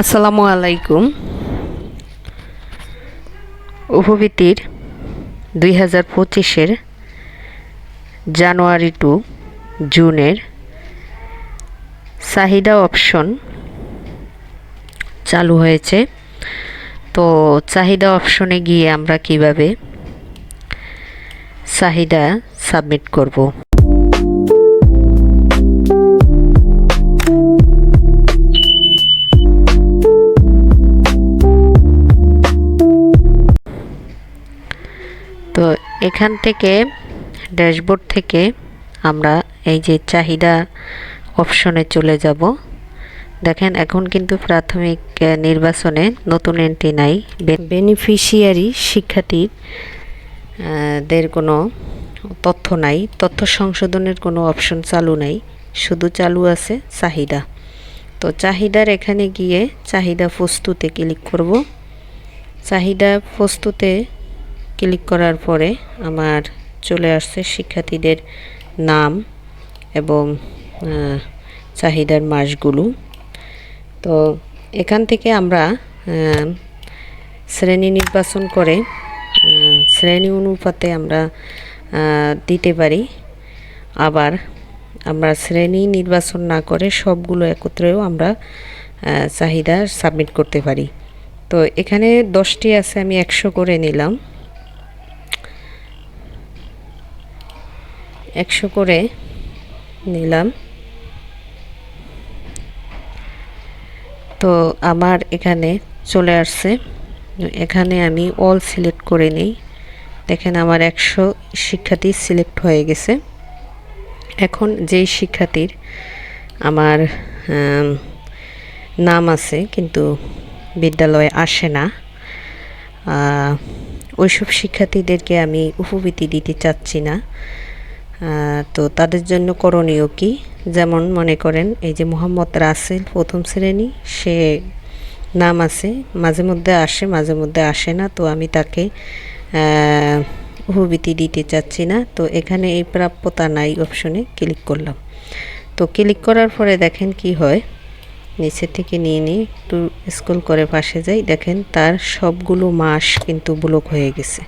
আসসালামু আলাইকুম। উপবৃত্তির দুই হাজার পঁচিশের জানুয়ারি টু জুনের চাহিদা অপশন চালু হয়েছে। তো চাহিদা অপশনে গিয়ে আমরা কীভাবে চাহিদা সাবমিট করব? এখান থেকে ড্যাশবোর্ড থেকে আমরা এই যে চাহিদা অপশনে চলে যাব। দেখেন, এখন কিন্তু প্রাথমিক নির্বাচনে নতুন এন্ট্রি নাই। বেনিফিশিয়ারি শিক্ষার্থীর দের কোনো তথ্য নাই। তথ্য সংশোধনের কোনো অপশন চালু নাই। শুধু চালু আছে চাহিদা। তো চাহিদার এখানে গিয়ে চাহিদা প্রস্তুতে ক্লিক করব। চাহিদা প্রস্তুতে ক্লিক করার পরে আমার চলে আসছে শিক্ষার্থীদের নাম এবং চাহিদার মাসগুলো। তো এখান থেকে আমরা শ্রেণি নির্বাচন করে শ্রেণি অনুপাতে আমরা দিতে পারি। আবার আমরা শ্রেণি নির্বাচন না করে সবগুলো একত্রেও আমরা চাহিদা সাবমিট করতে পারি। তো এখানে দশটি আছে, আমি একশো করে নিলাম। একশো করে নিলাম। তো আমার এখানে চলে আসছে। এখানে আমি অল সিলেক্ট করে নিই। দেখেন আমার একশো শিক্ষার্থী সিলেক্ট হয়ে গেছে। এখন যেই শিক্ষার্থীর আমার নাম আছে, কিন্তু বিদ্যালয়ে আসে না ওইসব শিক্ষার্থীদেরকে আমি উপবৃত্তি দিতে চাচ্ছি না। তো তাদের জন্য করণীয় কি? যেমন মনে করেন এই যে মোহাম্মদ রাসেল প্রথম শ্রেণি সে নাম আছে মাঝে মধ্যে আসে মাঝে মধ্যে আসে না তো আমি তাকে আহ, দিতে চাচ্ছি না। তো এখানে এই প্রাপ্যতা নাই অপশনে ক্লিক করলাম। তো ক্লিক করার পরে দেখেন কি হয় নিচে থেকে নিয়ে নিয়ে একটু স্কুল করে পাশে যাই দেখেন তার সবগুলো মাস কিন্তু ব্লক হয়ে গেছে।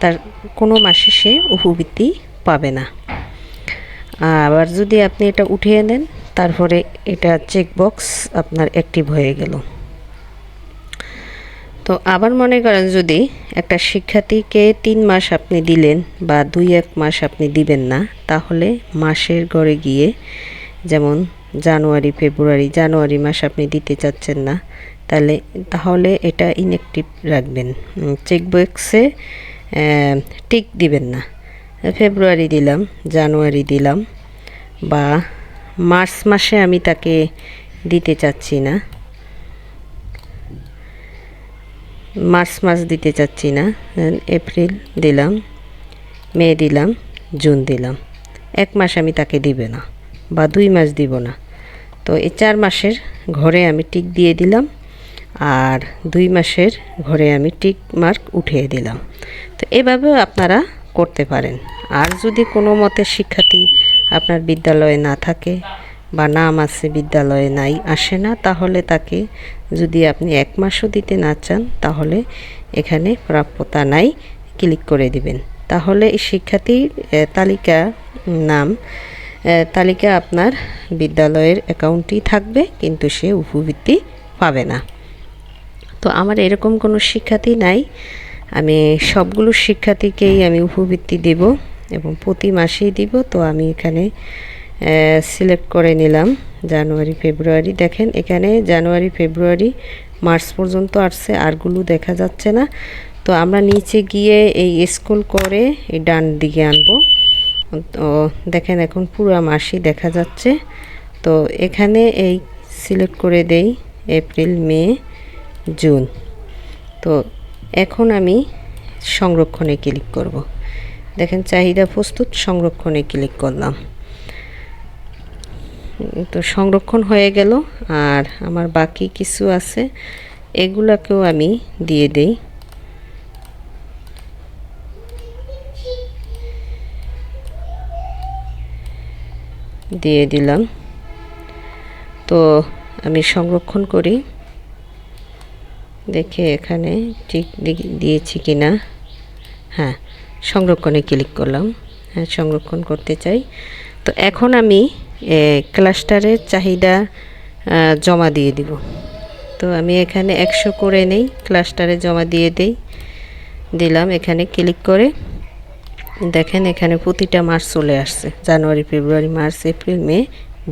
তার কোনো মাসে সে উপবৃত্তি পাবে না। আবার যদি আপনি এটা উঠিয়ে নেন, তারপরে এটা চেকবক্স আপনার অ্যাক্টিভ হয়ে গেল। তো আবার মনে করেন যদি একটা শিক্ষার্থীকে তিন মাস আপনি দিলেন বা দুই এক মাস আপনি দিবেন না, তাহলে মাসের ঘরে গিয়ে যেমন জানুয়ারি, ফেব্রুয়ারি, জানুয়ারি মাস আপনি দিতে চাচ্ছেন না, তাহলে তাহলে এটা ইনঅ্যাক্টিভ রাখবেন। চেকবক্সে টিক দিবেন না। ফেব্রুয়ারি দিলাম, জানুয়ারি দিলাম, বা মার্চ মাসে আমি তাকে দিতে চাচ্ছি না। মার্চ মাস দিতে চাচ্ছি না এপ্রিল দিলাম, মে দিলাম, জুন দিলাম। এক মাস আমি তাকে দিবে না, বা দুই মাস দিব না। তো এই চার মাসের ঘরে আমি টিক দিয়ে দিলাম, আর দুই মাসের ঘরে আমি টিক মার্ক উঠিয়ে দিলাম। তো এভাবেও আপনারা করতে পারেন। আর যদি কোনো মতে শিক্ষার্থী আপনার বিদ্যালয়ে না থাকে বা নাম আছে বিদ্যালয়ে নাই, আসে না, তাহলে তাকে যদি আপনি এক মাসও দিতে না চান, তাহলে এখানে প্রাপ্যতা নাই, ক্লিক করে দিবেন। তাহলে শিক্ষার্থীর তালিকা নাম তালিকা আপনার বিদ্যালয়ের অ্যাকাউন্টই থাকবে, কিন্তু সে উপবৃত্তি পাবে না। তো আমার এরকম কোনো শিক্ষার্থী নাই আমি সবগুলো শিক্ষার্থীকেই আমি উপবৃত্তি দেব এবং প্রতি মাসেই দিব। তো আমি এখানে সিলেক্ট করে নিলাম জানুয়ারি, ফেব্রুয়ারি। দেখেন, এখানে জানুয়ারি, ফেব্রুয়ারি, মার্চ পর্যন্ত আসছে আরগুলো দেখা যাচ্ছে না। তো আমরা নিচে গিয়ে এই স্কুল করে এই ডান দিকে আনব। তো দেখেন এখন পুরো মাসই দেখা যাচ্ছে। তো এখানে এই সিলেক্ট করে দেই এপ্রিল, মে, জুন। তো এখন আমি সংরক্ষণে ক্লিক করব। দেখেন, চাহিদা প্রস্তুত, সংরক্ষণে ক্লিক করলাম। তো সংরক্ষণ হয়ে গেল, আর আমার বাকি কিছু আছে, এগুলাকেও আমি দিয়ে দেই। দিয়ে দিলাম। তো আমি সংরক্ষণ করি। দেখে এখানে ঠিক দিয়েছি কি না হ্যাঁ সংরক্ষণে ক্লিক করলাম। হ্যাঁ সংরক্ষণ করতে চাই। তো এখন আমি ক্লাস্টারের চাহিদা জমা দিয়ে দিব। তো আমি এখানে একশো করে নেই ক্লাস্টারে জমা দিয়ে দেই। দিলাম এখানে ক্লিক করে। দেখেন এখানে প্রতিটা মাস চলে আসছে, January, February, March, April, May,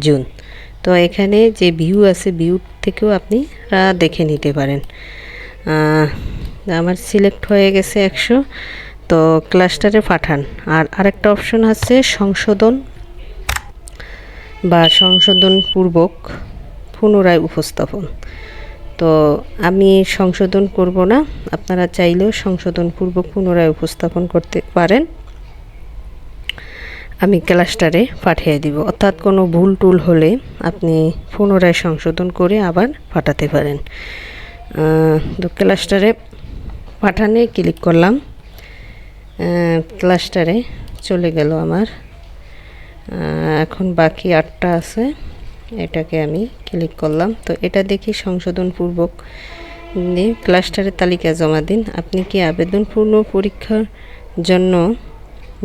June. তো এখানে যে ভিউ আছে, ভিউ থেকেও আপনি দেখে নিতে পারেন। আমার সিলেক্ট হয়ে গেছে একশো, তো ক্লাস্টারে পাঠান। আর আরেকটা অপশন আছে সংশোধন বা সংশোধন পূর্বক পুনরায় উপস্থাপন। তো আমি সংশোধন করব না, আপনারা চাইলেও সংশোধন পূর্বক পুনরায় উপস্থাপন করতে পারেন। আমি ক্লাস্টারে পাঠিয়ে দিব। অর্থাৎ কোনো ভুল টুল হলে আপনি পুনরায় সংশোধন করে আবার পাঠাতে পারেন। তো ক্লাস্টারে পাঠানে ক্লিক করলাম। ক্লাস্টারে চলে গেল আমার। এখন বাকি আটটা আছে, এটাকে আমি ক্লিক করলাম। তো এটা দেখি সংশোধনপূর্বক ক্লাস্টারের তালিকা জমা দিন। আপনি কি আবেদনপূর্ণ পরীক্ষার জন্য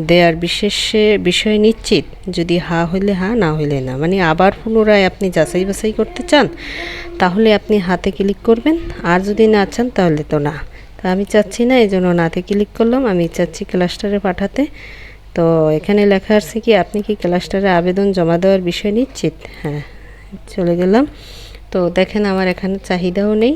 দেয়ার বিশেষ বিষয় নিশ্চিত, যদি হা হইলে হা, না হইলে না। মানে আবার পুনরায় আপনি যাচাই বাছাই করতে চান, তাহলে আপনি হাতে ক্লিক করবেন। আর যদি না চান, তাহলে তো না। তা আমি চাচ্ছি না, এই জন্য নাতে ক্লিক করলাম। আমি চাচ্ছি ক্লাস্টারে পাঠাতে। তো এখানে লেখা আছে কি, আপনি কি ক্লাস্টারে আবেদন জমা দেওয়ার বিষয় নিশ্চিত? হ্যাঁ চলে গেলাম। তো দেখেন, আমার এখানে চাহিদাও নেই।